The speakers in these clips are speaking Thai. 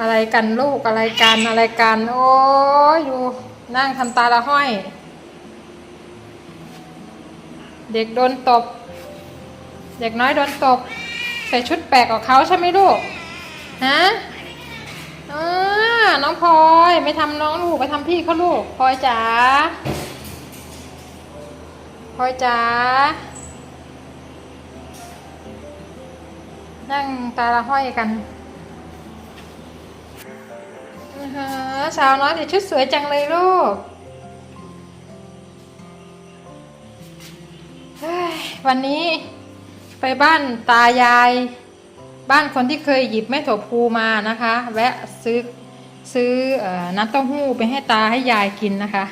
อะไรกันลูกอะไรกันอะไรกัน โอ้ยดูนั่งทำตาละห้อย เด็กโดนตบ เด็กน้อยโดนตบ ใส่ชุดแปลกกว่าเขาใช่ไหมลูกฮะอ่าน้องพลอยไม่ทำน้องลูกไปทำพี่เขาลูกพลอยจ๋าพลอยจ๋านั่งตาละห้อยกัน สาวน้อยแต่ชุดสวยจังเลยลูกวันนี้ไปบ้านตายาย บ้านคนที่เคยหยิบแม่ถั่วพูมานะคะ แวะซื้อซื้อเออน้ำเต้าหู้ไปให้ตาให้ยายกินนะคะ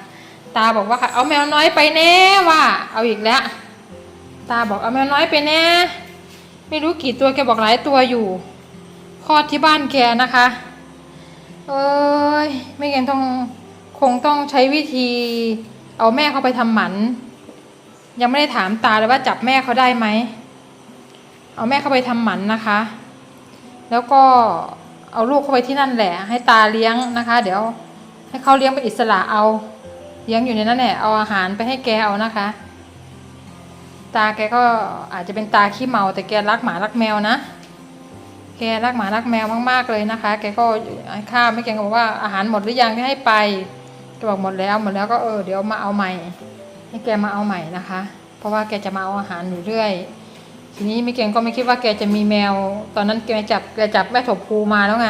ตาบอกว่าเอาแมวน้อยไปแน่ว่า เอาอีกแล้ว ตาบอกเอาแมวน้อยไปแน่ไม่รู้กี่ตัวแกบอกหลายตัวอยู่คลอดที่บ้านแกนะคะ เอ้ยไม่งั้นต้องคงต้องใช้วิธี เอาแม่เขาไปทำหมัน ยังไม่ได้ถามตาเลยว่าจับแม่เขาได้ไหม เอาแม่เขาไปทำหมันนะคะ แล้วก็เอาลูกเข้าไปที่นั่นแหละ ให้ตาเลี้ยงนะคะ เดี๋ยว ให้เขาเลี้ยงเป็นอิสระเอา เลี้ยงอยู่ในนั้นแหละเอาอาหารไปให้แกเอานะคะ ตาแกก็อาจจะเป็นตาขี้เมาแต่แกรักหมารักแมวนะ แกรักหมารักแมวมากๆเลยนะคะ แกก็ข้าวไม่แกก็บอกว่าอาหารหมดหรือยังที่ให้ไปแกบอกหมดแล้วหมดแล้วก็เออเดี๋ยวมาเอาใหม่ให้แกมาเอาใหม่นะคะ เพราะว่าแกจะมาเอาอาหารอยู่เรื่อย ทีนี้ไม่เก่งก็ไม่คิดว่าแกจะมีแมว ตอนนั้นแกจับแกจับแม่ถั่วพูมาแล้วไง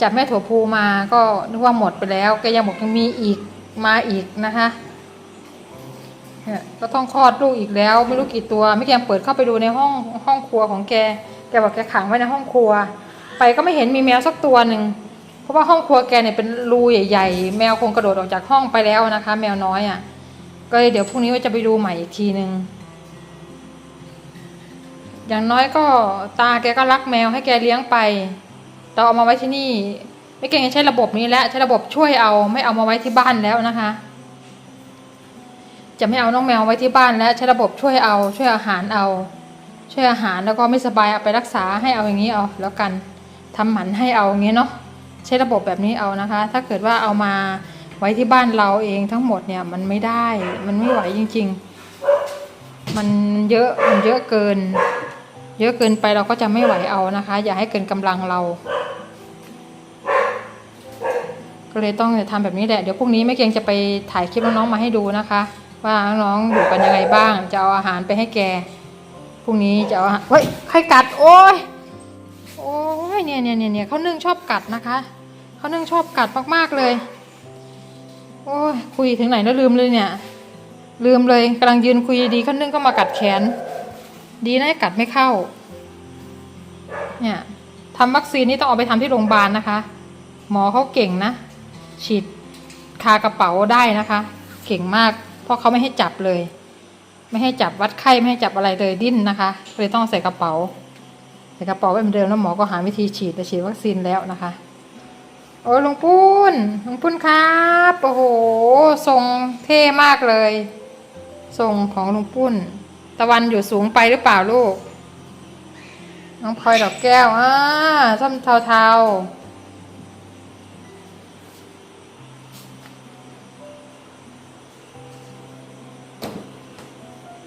จับแม่ถั่วพูมาก็นึกว่าหมดไปแล้วแกยังบอกยังมีอีกมาอีกนะคะ เนี่ยก็ต้องคลอดลูกอีกแล้วไม่รู้กี่ตัวไม่เก่งเปิดเข้าไปดูในห้องห้องครัวของแกแกบอกแกขังไว้ในห้องครัว ไปก็ไม่เห็นมีแมวสักตัวหนึ่งเพราะว่าห้องครัวแกเนี่ยเป็นรูใหญ่ๆ แมวคงกระโดดออกจากห้องไปแล้วนะคะ แมวน้อยอะก็เดี๋ยวพรุ่งนี้ว่าจะไปดูใหม่อีกทีหนึ่งอย่างน้อยก็ตาแกก็รักแมวให้แกเลี้ยงไปเราเอามาไว้ที่นี่ ไม่เก่งใช้ระบบนี้แล้วใช้ระบบช่วยเอาไม่เอามาไว้ที่บ้านแล้วนะคะ จะไม่เอาน้องแมวไว้ที่บ้านแล้วใช้ระบบช่วยเอาช่วยอาหารเอา ช่วยอาหารแล้วก็ไม่สบายเอาไปรักษาให้เอาอย่างนี้เอาแล้วกันทำหมันให้เอาอย่างนี้เนาะใช้ระบบแบบนี้เอานะคะ ถ้าเกิดว่าเอามาไว้ที่บ้านเราเองทั้งหมดเนี่ยมันไม่ได้มันไม่ไหวจริง ๆ มันเยอะมันเยอะเกิน เยอะเกินไปเราก็จะไม่ไหวเอานะคะ อย่าให้เกินกำลังเราก็เลยต้องทำแบบนี้แหละ เดี๋ยวพรุ่งนี้แม่เกียงจะไปถ่ายคลิปน้องๆมาให้ดูนะคะ ว่าน้องอยู่กันยังไงบ้าง จะเอาอาหารไปให้แกพรุ่งนี้จะเอาเฮ้ยใครกัดโอ้ยโอ้ยเนี่ยเนี่ยเนี่ยเนี่ยเขานึ่งชอบกัดนะคะเขานึ่งชอบกัดมากๆเลย โอ้ยคุยถึงไหนแล้วลืมเลยเนี่ย ลืมเลยกำลังยืนคุยดีเขานึ่งก็มากัดแขน ดีนะกัดไม่เข้า เนี่ยทำวัคซีนนี่ต้องเอาไปทำที่โรงพยาบาลนะคะ หมอเขาเก่งนะฉีดคากระเป๋าได้นะคะ เก่งมาก เพราะเขาไม่ให้จับเลย ไม่ให้จับวัดไข้ไม่ให้จับอะไรเลยดิ้นนะคะเลยต้องใส่กระเป๋าใส่กระเป๋าไว้เหมือนเดิมแล้วหมอก็หาวิธีฉีดแต่ฉีดวัคซีนแล้วนะคะ โอ้ยลุงปุ้นลุงปุ้นครับโอ้โหทรงเท่มากเลยทรงของลุงปุ้น ตะวันอยู่สูงไปหรือเปล่าลูกน้องพลอยดอกแก้วอ่าส้มเทาๆ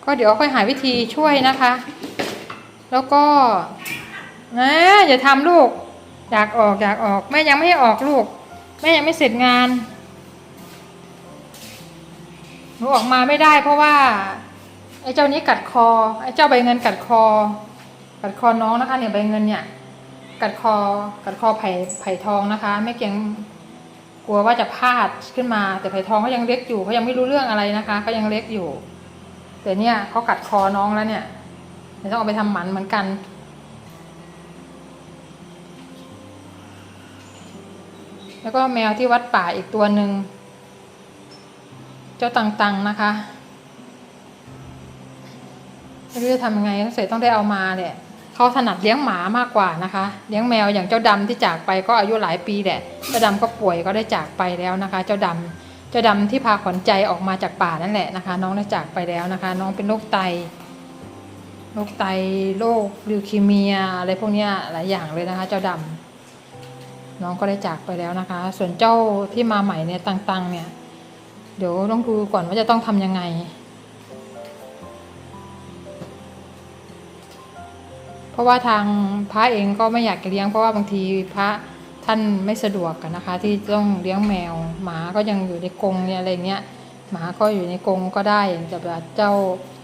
ก็เดี๋ยวค่อยหาวิธีช่วยนะคะ แล้วก็นะอย่าทำลูก อยากออกอยากออก แม่ยังไม่ให้ออกลูก แม่ยังไม่เสร็จงานหนูออกมาไม่ได้เพราะว่า ไอ้เจ้านี้กัดคอ ไอ้เจ้าใบเงินกัดคอ กัดคอน้องนะคะ เนี่ยใบเงินเนี่ย กัดคอ กัดคอไผ่ไผ่ทองนะคะไม่เกียงกลัวว่าจะพลาดขึ้นมา แต่ไผ่ทองเขายังเล็กอยู่เขายังไม่รู้เรื่องอะไรนะคะเขายังเล็กอยู่ แต่เนี่ยเขากัดคอน้องแล้วเนี่ยเดี๋ยวต้องเอาไปทำหมันเหมือนกัน แล้วก็แมวที่วัดป่าอีกตัวหนึ่ง เจ้าตังๆนะคะไม่รู้จะทำยังไงเสร็จต้องได้เอามาเนี่ยเขาถนัดเลี้ยงหมามากกว่านะคะ เลี้ยงแมวอย่างเจ้าดำที่จากไปก็อายุหลายปีแหละเจ้าดำก็ป่วยก็ได้จากไปแล้วนะคะ เจ้าดำ เจ้าดำที่พาขวัญใจออกมาจากป่านั่นแหละนะคะ น้องได้จากไปแล้วนะคะ น้องเป็นโรคไตโรคไตโรคลิวคีเมียอะไรพวกนี้หลายอย่างเลยนะคะ เจ้าดำน้องก็ได้จากไปแล้วนะคะ ส่วนเจ้าที่มาใหม่เนี่ยตังๆ เนี่ย เดี๋ยวต้องดูก่อนว่าจะต้องทำยังไงเพราะว่าทางพระเองก็ไม่อยากเลี้ยงเพราะว่าบางทีพระ ท่านไม่สะดวกกันนะคะ ที่ต้องเลี้ยงแมว หมาก็ยังอยู่ในกรงเนี่ยอะไรเงี้ยหมาก็อยู่ในกรงก็ได้แต่แบบเจ้า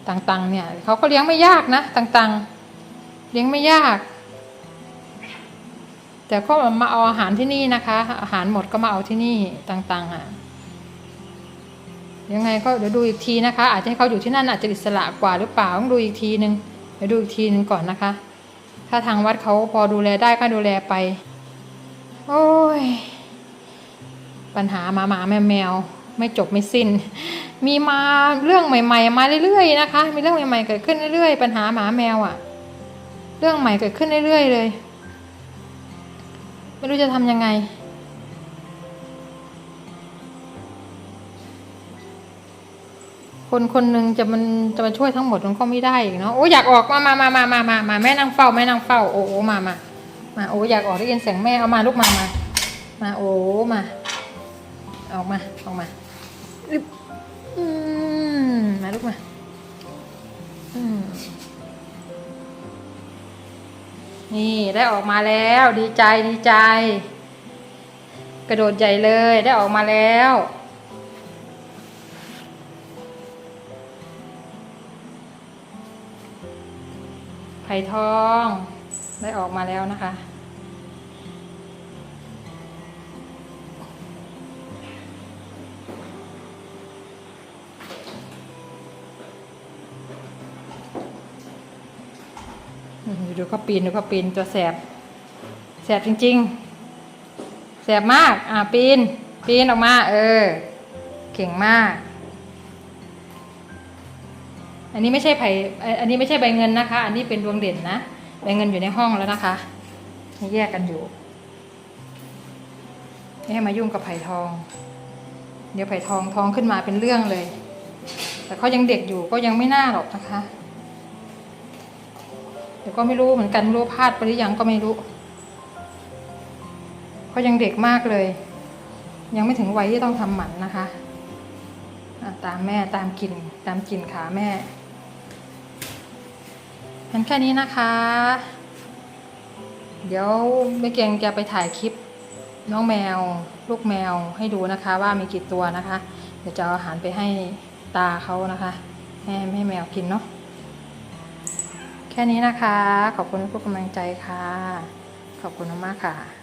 ตังๆ เนี่ยเขาก็เลี้ยงไม่ยากนะตังๆ เลี้ยงไม่ยาก แต่ก็มาเอาอาหารที่นี่นะคะ อาหารหมดก็มาเอาที่นี่ต่างๆอะยังไงก็เดี๋ยวดูอีกทีนะคะ อาจจะให้เขาอยู่ที่นั่นอาจจะอิสระกว่าหรือเปล่าต้องดูอีกทีนึงเดี๋ยวดูอีกทีนึงก่อนนะคะ ถ้าทางวัดเขาพอดูแลได้ก็ดูแลไป โอ้ย ปัญหาหมาหมาแมวแมวไม่จบไม่สิ้น มีมาเรื่องใหม่ ๆ มาเรื่อยๆนะคะ มีเรื่องใหม่ๆเกิดขึ้นเรื่อยๆ ปัญหาหมาแมวอะ่ะ เรื่องใหม่เกิดขึ้นเรื่อยๆเลย ไม่รู้จะทำยังไง คนคนหนึ่งจะมันจะมาช่วยทั้งหมดมันก็ไม่ได้อีกเนาะ โอ้อยากออกมามามามามามาแม่นั่งเฝ้าแม่นั่งเฝ้า โอ้โอ้มามา มาโอ้อยากออกได้ยินเสียงแม่เอามาลูกมามา มาโอ้มาออกมาออกมาอืมมาลูกมาอืมนี่ได้ออกมาแล้วดีใจดีใจ กระโดดใหญ่เลยได้ออกมาแล้วไผ่ทอง ได้ออกมาแล้วนะคะ ดูเขาปีนดูเขาปีนตัวแสบ แสบจริง ๆ แสบมาก อ่าปีน ปีนออกมา เออ เก่งมากอันนี้ไม่ใช่ไผ่อันนี้ไม่ใช่ใบเงินนะคะ อันนี้เป็นดวงเด่นนะ ใบเงินอยู่ในห้องแล้วนะคะนี่แยกกันอยู่ไม่ให้มายุ่งกับไผ่ทอง เดี๋ยวไผ่ทองท้องขึ้นมาเป็นเรื่องเลย แต่เขายังเด็กอยู่ก็ยังไม่น่าหรอกนะคะเดี๋ยวก็ไม่รู้เหมือนกันรู้พลาดไปหรือยังก็ไม่รู้เขายังเด็กมากเลย ยังไม่ถึงวัยที่ต้องทำหมันนะคะะตามแม่ตามกินตามกินขาแม่ งั้นแค่นี้นะคะ เดี๋ยวแม่เก่งจะไปถ่ายคลิปน้องแมว ลูกแมวให้ดูนะคะ ว่ามีกี่ตัวนะคะ เดี๋ยวจะเอาอาหารไปให้ตาเขานะคะให้ให้แมวกินเนาะแค่นี้นะคะ ขอบคุณทุกกำลังใจค่ะ ขอบคุณมากๆค่ะ